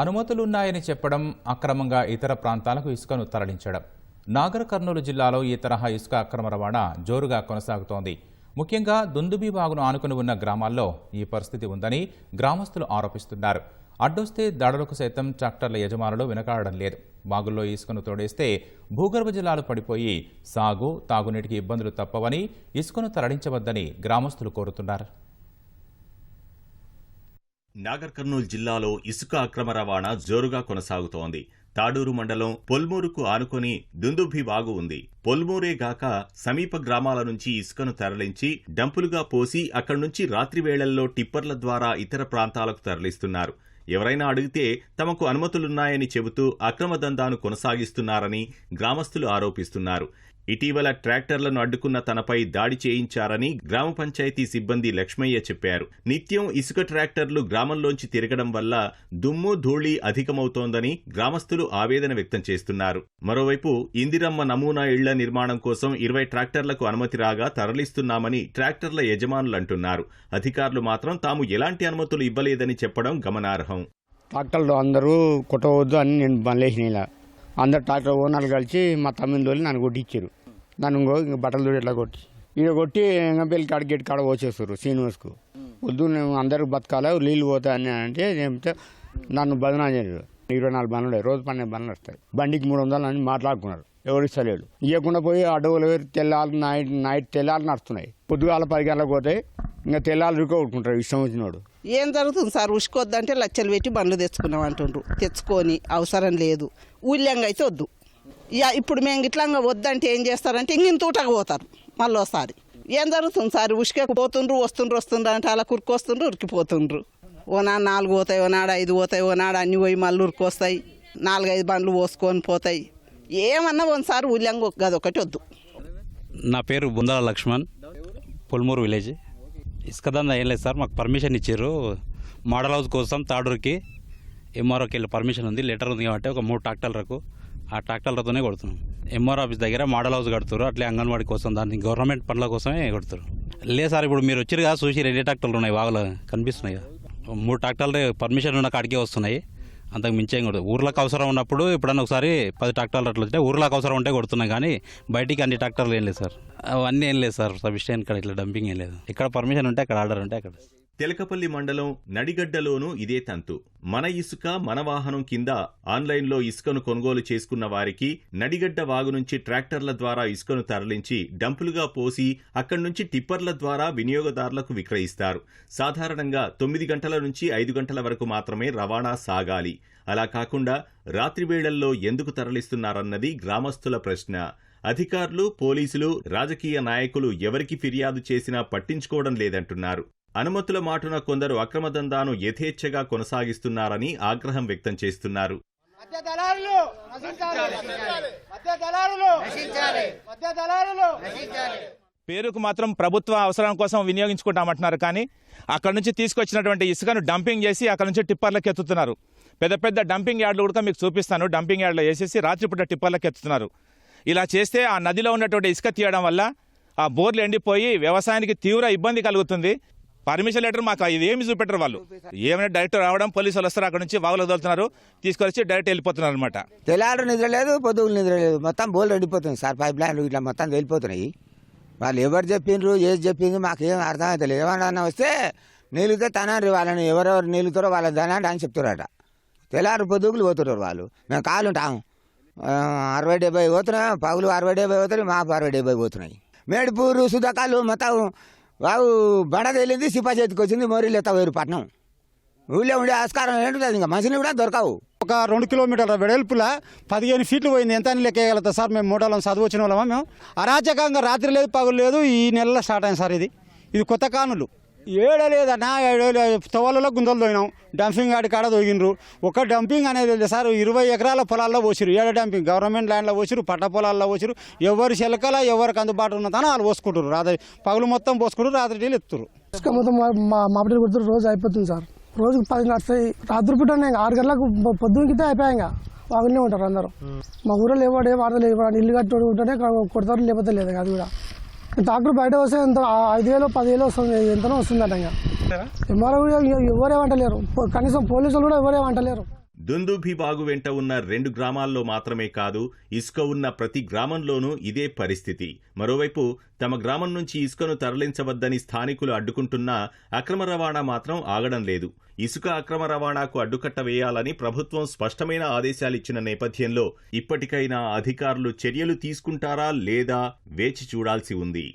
అనుమతులున్నాయని చెప్పడం అక్రమంగా ఇతర ప్రాంతాలకు ఇసుకను తరలించడం. నాగర్ కర్నూలు జిల్లాలో ఈ తరహా ఇసుక అక్రమ రవాణా జోరుగా కొనసాగుతోంది. ముఖ్యంగా దుందుబి బాగును ఆనుకుని ఉన్న గ్రామాల్లో ఈ పరిస్థితి ఉందని గ్రామస్తులు ఆరోపిస్తున్నారు. అడ్డొస్తే దడలకు సైతం ట్రాక్టర్ల యజమానులు వెనకాడడం లేదు. బాగుల్లో ఇసుకను తోడేస్తే భూగర్భ జలాలు పడిపోయి సాగు తాగునీటికి ఇబ్బందులు తప్పవని ఇసుకను తరలించవద్దని గ్రామస్తులు కోరుతున్నారు. నాగర్ కర్నూలు జిల్లాలో ఇసుక అక్రమ రవాణా జోరుగా కొనసాగుతోంది. తాడూరు మండలం పొల్మూరుకు ఆనుకొని దుందుభి వాగు ఉంది. పొల్మూరే గాక సమీప గ్రామాల నుంచి ఇసుకను తరలించి డంపులుగా పోసి అక్కడి నుంచి రాత్రి వేళల్లో టిప్పర్ల ద్వారా ఇతర ప్రాంతాలకు తరలిస్తున్నారు. ఎవరైనా అడిగితే తమకు అనుమతులున్నాయని చెబుతూ అక్రమ దందాను కొనసాగిస్తున్నారని గ్రామస్తులు ఆరోపిస్తున్నారు. ఇటీవల ట్రాక్టర్లను అడ్డుకున్న తనపై దాడి చేయించారని గ్రామ పంచాయతీ సిబ్బంది లక్ష్మయ్య చెప్పారు. నిత్యం ఇసుక ట్రాక్టర్లు గ్రామంలోంచి తిరగడం వల్ల దుమ్ము ధూళి అధికమవుతోందని గ్రామస్తులు ఆవేదన వ్యక్తం చేస్తున్నారు. మరోవైపు ఇందిరమ్మ నమూనా ఇళ్ళ నిర్మాణం కోసం ఇరవై ట్రాక్టర్లకు అనుమతి రాగా తరలిస్తున్నామని ట్రాక్టర్ల యజమానులు అంటున్నారు. అధికారులు మాత్రం తాము ఎలాంటి అనుమతులు ఇవ్వలేదని చెప్పడం గమనార్హం. ట్రాక్టర్లు అందరూ కొట్టవద్దు అని నేను బండ్లేసిన ఇలా. అందరు ట్రాక్టర్ ఓనర్లు కలిసి మా తమ్మిని నన్ను కొట్టించారు. నన్ను ఇంకో ఇంక బట్టలు తోడి ఇట్లా కొట్టి. ఇక కొట్టి ఇంకా పెళ్ళి కాడ గేట్ కాడ వచ్చేస్తారు శ్రీనివాస్కు. వద్దు నేను అందరికి బతకాలి నీళ్ళు పోతాయని అంటే చెప్తే నన్ను బదనా చేయరు ఇరవై నాలుగు బండ్లు రోజు పన్నెండు బండ్లు వస్తాయి. బండికి మూడు వందలు అని మాట్లాడుకున్నారు ఎవరు ఇస్తలేడు ఇవ్వకుండా పోయి అడవులు తెల్లాలి నైట్ నైట్ తెల్లాలి నడుస్తున్నాయి. పొద్దుగాల పది గంటలకు పోతాయి ఇంకా తెల్లాలి రుకో కొట్టుకుంటారు ఇష్టం వచ్చినోడు ఏం జరుగుతుంది సార్? ఉసుకొద్దంటే లచ్చలు పెట్టి బండ్లు తెచ్చుకున్నాం అంటుండ్రు. తెచ్చుకొని అవసరం లేదు. ఊళ్ళంగా అయితే వద్దు. ఇక ఇప్పుడు మేము గిట్లంగా వద్దంటే ఏం చేస్తారంటే ఇంక తూటకు పోతారు మళ్ళీ ఒకసారి ఏం జరుగుతుంది సార్? ఉసుకే పోతుండ్రు వస్తుండ్రు వస్తుండ్రు అంటే అలా కురుకొస్తుండ్రు ఉరికిపోతుండ్రు. ఓనాడు నాలుగు పోతాయి ఓనాడు ఐదు పోతాయి ఓనాడు అన్ని పోయి మళ్ళీ ఉరికొస్తాయి. నాలుగైదు బండ్లు పోసుకొని పోతాయి. ఏమన్నా ఒకసారి ఊళ్ళంగా గదొకటి వద్దు. నా పేరు బుందాల లక్ష్మణ్ పొల్మూరు విలేజ్. ఇసుక దందా ఏం లేదు సార్ మాకు పర్మిషన్ ఇచ్చారు మోడల్ హౌస్ కోసం తాడూరుకి ఎంఆర్ఓకి వెళ్ళి పర్మిషన్ ఉంది లెటర్ ఉంది కాబట్టి ఒక మూడు ట్రాక్టర్లకు. ఆ ట్రాక్టర్లతోనే కొడుతున్నాం. ఎంఆర్ ఆఫీస్ దగ్గర మోడల్ హౌస్ కడుతున్నారు అట్లే అంగన్వాడీ కోసం దాన్ని గవర్నమెంట్ పనుల కోసమే కొడుతారు లేదు సార్ ఇప్పుడు మీరు వచ్చారు కదా చూసి రెండు ట్రాక్టర్లు ఉన్నాయి వాగులో? కనిపిస్తున్నాయి? మూడు ట్రాక్టర్లు పర్మిషన్ ఉన్న కాడికే వస్తున్నాయి. అంతకు మించి ఏం కొడుతుంది ఊర్లకు అవసరం ఉన్నప్పుడు ఎప్పుడన్నా ఒకసారి పది ట్రాక్టర్లు అట్లా వస్తే ఊర్లకు అవసరం ఉంటే కొడుతున్నాం కానీ బయటికి అన్ని ట్రాక్టర్లు ఏం లేదు సార్. అవన్నీ ఏం లేదు సార్. సబ్స్టేషన్ ఇక్కడ ఇట్లా డంపింగ్ ఏం లేదు. ఇక్కడ పర్మిషన్ ఉంటే అక్కడ ఆర్డర్ ఉంటే అక్కడ. తెలకపల్లి మండలం నడిగడ్డలోనూ ఇదే తంతు. మన ఇసుక మన వాహనం కింద ఆన్లైన్లో ఇసుకను కొనుగోలు చేసుకున్న వారికి నడిగడ్డ వాగు నుంచి ట్రాక్టర్ల ద్వారా ఇసుకను తరలించి డంపులుగా పోసి అక్కడి నుంచి టిప్పర్ల ద్వారా వినియోగదారులకు విక్రయిస్తారు. సాధారణంగా తొమ్మిది గంటల నుంచి ఐదు గంటల వరకు మాత్రమే రవాణా సాగాలి. అలా కాకుండా రాత్రివేళల్లో ఎందుకు తరలిస్తున్నారన్నది గ్రామస్తుల ప్రశ్న. అధికారులు పోలీసులు రాజకీయ నాయకులు ఎవరికి ఫిర్యాదు చేసినా పట్టించుకోవడం లేదంటున్నారు. అనుమతుల మాటున కొందరు అక్రమ దందాను యథేచ్ఛగా కొనసాగిస్తున్నారని ఆగ్రహం వ్యక్తం చేస్తున్నారు. పేరుకు మాత్రం ప్రభుత్వ అవసరం కోసం వినియోగించుకుంటామంటున్నారు కానీ అక్కడ నుంచి తీసుకొచ్చినటువంటి ఇసుకను డంపింగ్ చేసి అక్కడ నుంచి టిప్పర్లకు ఎత్తుతున్నారు. పెద్ద పెద్ద డంపింగ్ యార్డులు కూడా మీకు చూపిస్తాను. డంపింగ్ యార్డులో వేసేసి రాత్రిపూట టిప్పర్లకు ఎత్తుతున్నారు. ఇలా చేస్తే ఆ నదిలో ఉన్నటువంటి ఇసుక తీయడం వల్ల ఆ బోర్లు ఎండిపోయి వ్యవసాయానికి తీవ్ర ఇబ్బంది కలుగుతుంది. పర్మిషన్ లెటర్ మాకు ఇది ఏమి చూపెట్టరు వాళ్ళు. ఏమైనా డైరెక్ట్ రావడం పోలీసు వస్తారు అక్కడ నుంచి వాగులు వదులుతున్నారు తీసుకొచ్చి డైరెక్ట్ వెళ్ళిపోతున్నారు అనమాట తెల్లారు నిద్ర లేదు పొద్దుగులు నిద్ర లేదు. మొత్తం బోల్ ఎండిపోతుంది సార్ పైప్ లైన్లు ఇట్లా మొత్తం వెళ్ళిపోతున్నాయి వాళ్ళు ఎవరు చెప్పిండ్రు ఏది చెప్పింది మాకేం అర్థం అవుతలేదు ఏమన్నా వస్తే నీళ్ళుతే తనండి వాళ్ళని ఎవరెవరు నీళ్ళుతారో వాళ్ళ ధనాన్ని అని చెప్తున్నారట. తెల్లారు పొద్దుగులు పోతున్నారు వాళ్ళు. మేము కాలు ఉంటాము అరవై డెబ్బై పోతున్నాం పగులు అరవై డెబ్బై పోతున్నాయి మాకు అరవై డెబ్బై పోతున్నాయి. మేడిపూరు సుధాకాలు మొత్తం బాబు బండ తేలింది సిపా చేతికి వచ్చింది మోరీలు ఎత్త పట్నం. ఊళ్ళో ఉండే ఆస్కారం ఏంటంటే ఇంకా మనిషిని కూడా దొరకవు. ఒక రెండు కిలోమీటర్ల వెడల్పుల పదిహేను ఫీట్లు పోయింది. ఎంత అని లెక్కేయగలుగుతా సార్ మేము మూడోళ్ళం చదువు వచ్చిన వాళ్ళమా మేము? అరాచకంగా రాత్రి లేదు పగులు లేదు ఈ నెలలో స్టార్ట్ అయింది సార్ ఇది. ఇది కొత్త కానులు. ఏడ లేదన్నా తోవలలో గుంతలు తోయినాం. డంపింగ్ ఆడి కాడ తోగినరు ఒక డంపింగ్ అనేది లేదు సార్. ఇరవై ఎకరాల పొలాల్లో పోసిరు ఏడ డంపింగ్? గవర్నమెంట్ ల్యాండ్లో పోసిరు పట్ట పొలాల్లో పోసిరు ఎవరు చెలకల ఎవరికి అందుబాటు ఉన్నదని వాళ్ళు పోసుకుంటారు రాత్రి పగులు మొత్తం పోసుకుంటారు రాత్రి నీళ్ళు ఎత్తురు మొత్తం మా- మామిడి కొడుతున్నారు రోజు అయిపోతుంది సార్. రోజు పది వస్తాయి రాత్రి పూట ఆరు గంటలకు పొ- అయిపోయాయి ఇంకా. వాగులనే ఉంటారు అందరూ. మా ఊళ్ళో ఎవడే వాడతలు ఎవరు ఇల్లు కట్టుకుంటేనే కొడతారు లేకపోతే లేదు. అది కూడా. డాక్టర్ బయట వస్తే ఎంత ఐదు వేలు పదివేలు వస్తుంది ఎంతనో వస్తుందట ఇంకా. ఎంఆర్ఓ ఎవరేమంటలేరు కనీసం పోలీసులు కూడా ఎవరేమంటలేరు దుందుభిబాగు వెంట ఉన్న రెండు గ్రామాల్లో మాత్రమే కాదు ఇసుక ఉన్న ప్రతి గ్రామంలోనూ ఇదే పరిస్థితి. మరోవైపు తమ గ్రామం నుంచి ఇసుకను తరలించవద్దని స్థానికులు అడ్డుకుంటున్నా అక్రమ రవాణా మాత్రం ఆగడం లేదు. ఇసుక అక్రమ రవాణాకు అడ్డుకట్ట వేయాలని ప్రభుత్వం స్పష్టమైన ఆదేశాలిచ్చిన నేపథ్యంలో ఇప్పటికైనా అధికారులు చర్యలు తీసుకుంటారా లేదా వేచి చూడాల్సి ఉంది.